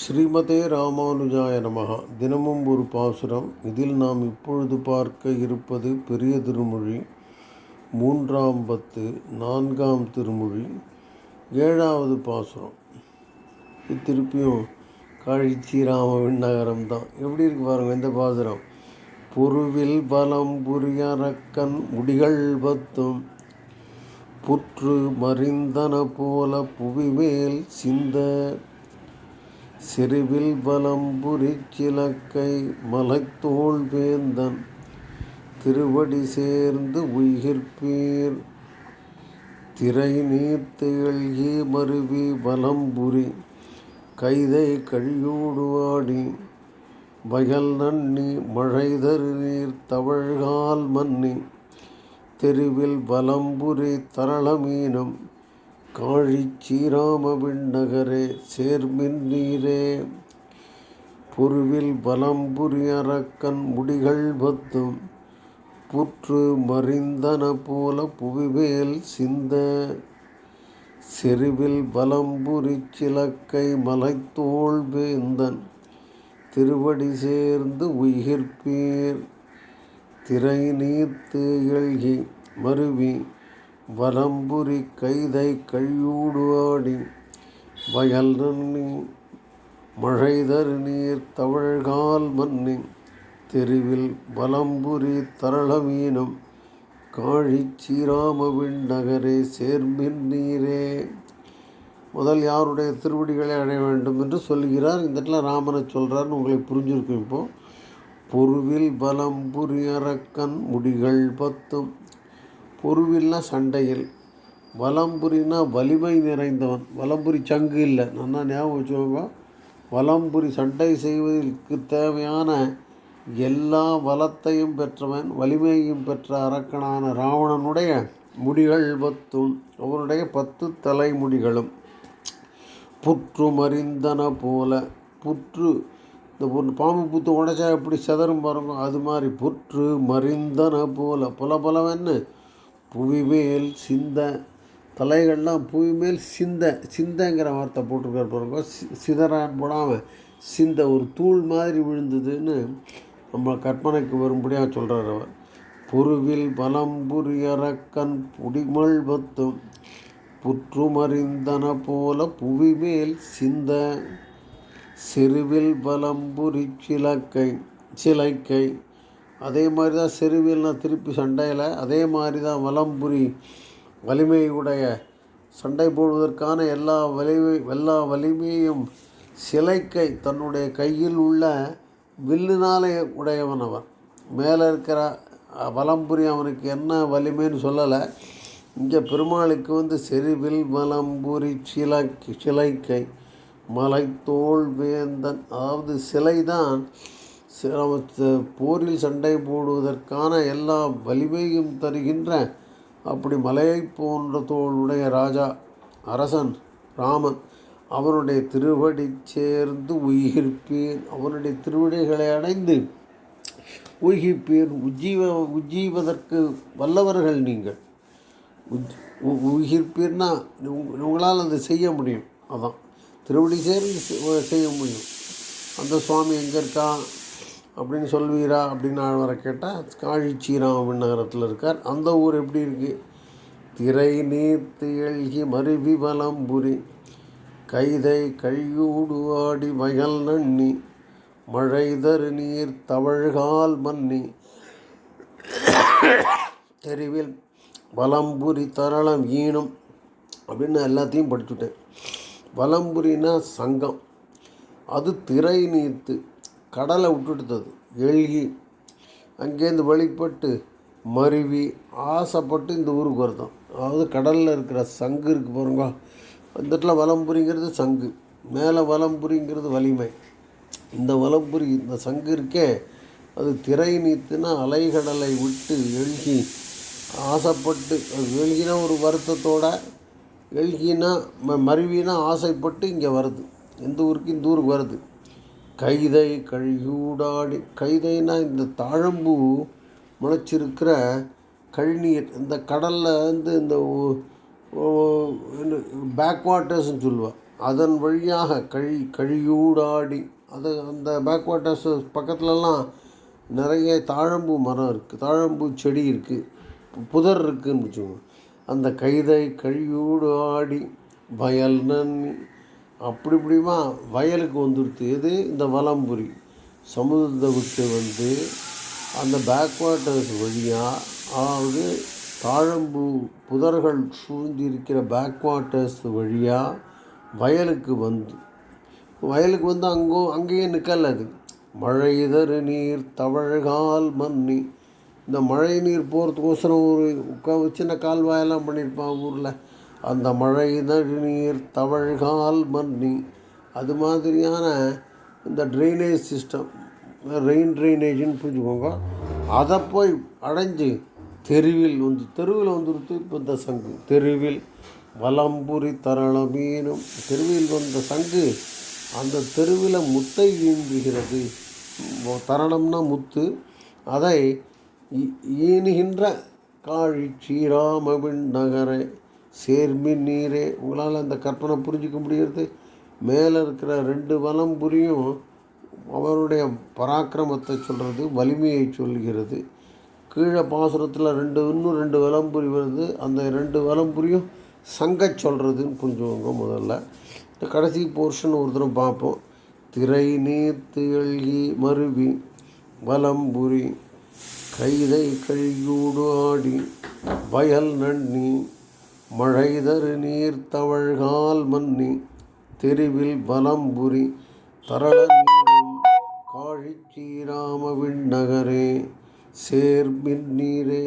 ஸ்ரீமதே ராமானுஜாய நமகா தினமும் ஒரு பாசுரம். இதில் நாம் இப்பொழுது பார்க்க இருப்பது பெரிய திருமொழி. மூன்றாம் பத்து நான்காம் திருமொழி. ஏழாவது பாசுரம். திருப்பியும் காழிச்சி ராமவின் நகரம் தான். எப்படி இருக்கு பாருங்கள் இந்த பாசுரம். பொருவில் பலம் புரியறக்கன் முடிகள் பத்தும். புற்று மறிந்தன போல புவிமேல் சிந்த செருவில் பலம்புரி சிலக்கை மலைத்தோள் வேந்தன். திருவடி சேர்ந்து உயிர்ப்பீர் திரை நீர்த்து எழுகி மருவி வலம்புரி கைதை கழியூடுவாடி வயல் நன்னி மழைதரு நீர் தவழ்கால் மன்னி. தெருவில் வலம்புரி தரளமீனம் காழிச்சி சீராம நகரே சேர்மின் நீரே. பொருவில் வலம்புரி அரக்கன் முடிகள் பத்தும் புற்று மறிந்தன போல புவிவேல் சிந்த. செருவில் வலம்புரி சிலக்கை மலைத்தோள் வேந்தன் திருவடி சேர்ந்து உயிர்ப்பீர். திரை நீர்த்து எழுகி மருவி வலம்புரி கைதை கையூடு ஆடி வயல் நன்னி மழைதரு நீர் தவழ்கால் மன்னி தெருவில் வலம்புரி தரளமீனம் காழி சீராம நகரே சேர்மின் நீரே. முதல் யாருடைய திருவடிகளை அடைய வேண்டும் என்று சொல்கிறார் இந்த இடத்துல ராமனை சொல்கிறார்னு உங்களுக்கு புரிஞ்சிருக்கும் இப்போது பொருவில் பலம்புரி அரக்கன் முடிகள் பத்தும். பொருவில்னா சண்டையில் வலம்புரினா வலிமை நிறைந்தவன். வலம்புரி சங்கு இல்லை. நல்லா ஞாபகம் வச்சுக்கோங்க. வலம்புரி சண்டை செய்வதற்கு தேவையான எல்லா வளத்தையும் பெற்றவன் வலிமையும் பெற்ற அரக்கனான ராவணனுடைய முடிகள் பத்தும். அவனுடைய பத்து தலைமுடிகளும் புற்று மறிந்தன போல. புற்று இந்த ஒரு பாம்பு புத்து உடைச்சா எப்படி செதறும் பாருங்க. அது மாதிரி புற்று மறிந்தன போல. பல பலவென்னு புவிமேல் சிந்த தலைகள்லாம் புவிமேல் சிந்த சிந்தங்கிற வார்த்தை போட்டிருக்கார் பாருங்க. சி சிதறான் போடாமல் சிந்த ஒரு தூள் மாதிரி விழுந்ததுன்னு நம்ம கற்பனைக்கு வரும்படியாக சொல்கிறார் அவர். பொருவில் பலம்புரி அரக்கன் புடிமல் பத்தும் புற்றுமறிந்தன போல புவிமேல் சிந்த செருவில் பலம்புரி சிலக்கை சிலைக்கை அதே மாதிரி தான் செருவில்னா திருப்பி சண்டையில் அதே மாதிரி தான் வலம்புரி வலிமையுடைய சண்டை போடுவதற்கான எல்லா வலிமை எல்லா வலிமையும் சிலைக்கை தன்னுடைய கையில் உள்ள வில்லுனாலே உடையவன் அவன் மேலே இருக்கிற வலம்புரி அவனுக்கு என்ன வலிமைன்னு சொல்லலை. இங்கே பெருமாளுக்கு வந்து செருவில் வலம்புரி சிலை சிலைக்கை மலைத்தோள் வேந்தன். அதாவது சிலை தான் போரில் சண்டை போடுவதற்கான எல்லா வலிமையும் தருகின்ற அப்படி மலையை போன்ற தோளுடைய ராஜா அரசன் ராமன் அவனுடைய திருவடி சேர்ந்து உயிர்ப்பேன். அவனுடைய திருவடிகளை அடைந்து உயிர்ப்பேன். உஜ்ஜீவ உஜ்ஜீவதற்கு வல்லவர்கள் நீங்கள். உயிர்ப்பீர்னா உங்களால் அதை செய்ய முடியும். அதான். திருவடி சேர்ந்து செய்ய முடியும். அந்த சுவாமி எங்கே இருக்கா? அப்படின்னு சொல்வீரா அப்படின்னு ஆழ்வரை கேட்டால் காழிச்சீராம நகரத்தில் இருக்கார். அந்த ஊர் எப்படி இருக்குது திரை நீர்த்து எழுகி மருவி வலம்புரி கைதை கழியூடு ஆடி வயல் நன்னி மழைதரு நீர் தவழ்கால் மன்னி தெருவில் வலம்புரி தரளம் ஈனம் அப்படின்னு எல்லாத்தையும் படிச்சுட்டேன். வலம்புரினா சங்கம். அது திரை நீர்த்து. கடலை விட்டுடுத்தது. எழுகி அங்கேருந்து வழிபட்டு மருவி ஆசைப்பட்டு இந்த ஊருக்கு வருதான் அதாவது கடலில் இருக்கிற சங்கு இருக்குது பாருங்க. அந்த இடத்துல வலம்புரிங்கிறது சங்கு. மேலே வலம்புரிங்கிறது வலிமை. இந்த வலம்புரி இந்த சங்கு இருக்கே அது திரை நீத்துனா அலைகடலை விட்டு எழுகி ஆசைப்பட்டு அது எழுகினா ஒரு வருத்தத்தோட எழுகினா ம மருவினா ஆசைப்பட்டு இங்கே வருது. எந்த ஊருக்கு இந்த ஊருக்கு வருது. கைதை கழியூடாடி கைதைனா இந்த தாழம்பூ முளைச்சிருக்கிற கழிநீர் இந்த கடலில் வந்து இந்த பேக் வாட்டர்ஸ்ன்னு சொல்லுவாள் அதன் வழியாக கழி கழியூடாடி அது அந்த பேக் வாட்டர்ஸ் பக்கத்துலலாம் நிறைய தாழம்பூ மரம் இருக்குது தாழம்பூ செடி இருக்குது புதர் இருக்குதுன்னு வச்சுக்கோங்க. அந்த கைதை கழியூடு ஆடி வயல் நன்னி அப்படி இப்படிமா வயலுக்கு வந்துடுத்து எது? இந்த வலம்புரி. சமுதிரத்தை விட்டு வந்து அந்த பேக்வாட்டர்ஸ் வழியாக அதாவது தாழம்பூ புதர்கள் சூழ்ந்திருக்கிற இருக்கிற பேக்வாட்டர்ஸ் வழியாக வயலுக்கு வந்து. வயலுக்கு வந்து அங்கோ அங்கேயே நிற்கல அது. மழை இதறு நீர் தவழ்கால் மண்ணி. இந்த மழை நீர் போகிறதுக்கோசரம் ஒரு உட்கா சின்ன கால்வாயெல்லாம் பண்ணியிருப்பான் ஊரில். அந்த மழை நீர் தவழ்கால் மன்னி அது மாதிரியான இந்த ட்ரைனேஜ் சிஸ்டம் ரெயின் ட்ரைனேஜ்னு புரிஞ்சுக்கோங்க. அதை போய் அடைஞ்சு தெருவில் வந்து தெருவில் வந்துருத்து இப்போ இந்த சங்கு. தெருவில் வலம்புரி தரள மீனும் தெருவில் வந்த சங்கு அந்த தெருவில் முத்தை ஈன்றுகிறது தரணம்னா முத்து. அதை ஈ- ஈனுகின்ற காழி ஸ்ரீராமவின் நகரை சேர்மின் நீரே. உங்களால் அந்த கற்பனை புரிஞ்சிக்க முடிகிறது. மேலே இருக்கிற ரெண்டு வலம்புரியும் அவருடைய பராக்கிரமத்தை சொல்கிறது வலிமையை சொல்கிறது. கீழே பாசுரத்தில் ரெண்டு இன்னும் ரெண்டு வலம்புரி வருது. அந்த ரெண்டு வலம்புரியும் சங்க சொல்கிறதுன்னு புரிஞ்சுவாங்க முதல்ல. இந்த கடைசி போர்ஷன் ஒரு பார்ப்போம். திரை நீர்த்து எழுகி மருவி வலம்புரி கைதை கழியூடு ஆடி வயல் நன்னி மழைதரு நீர் தவழ்கால் மன்னி தெருவில் வலம்புரி தரள நீரும் காழிச்சீராம விண்ணகரே சேர்மின் நீரே.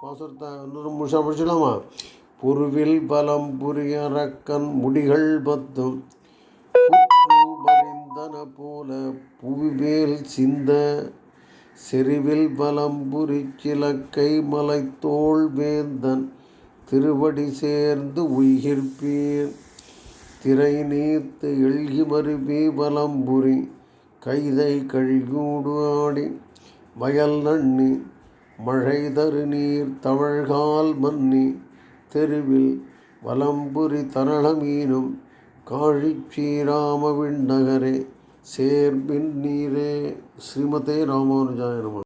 பாசுரத்தை இன்னொரு முழுசாக படிச்சிடலாமா புருவில் பலம் முடிகள் பத்தும் புற்று மறிந்தன போல புவிவேல் சிந்த செறிவில் பலம்புரி சிலக்கை மலைத்தோள் வேந்தன் திருவடி சேர்ந்து உயிர்ப்பீர். திரை நீர்த்து எழுகி மருவி பலம்புரி கைதை கழிகூடு ஆடி வயல் நண்ணி மழை தரு நீர் தவழ்கால் மன்னி தெருவில் வலம்புரி தரள மீனும் காழிச் ஸ்ரீராம விண்ணகரே சேர்பின் நீரே. ஸ்ரீமதே ராமானுஜாய நமः.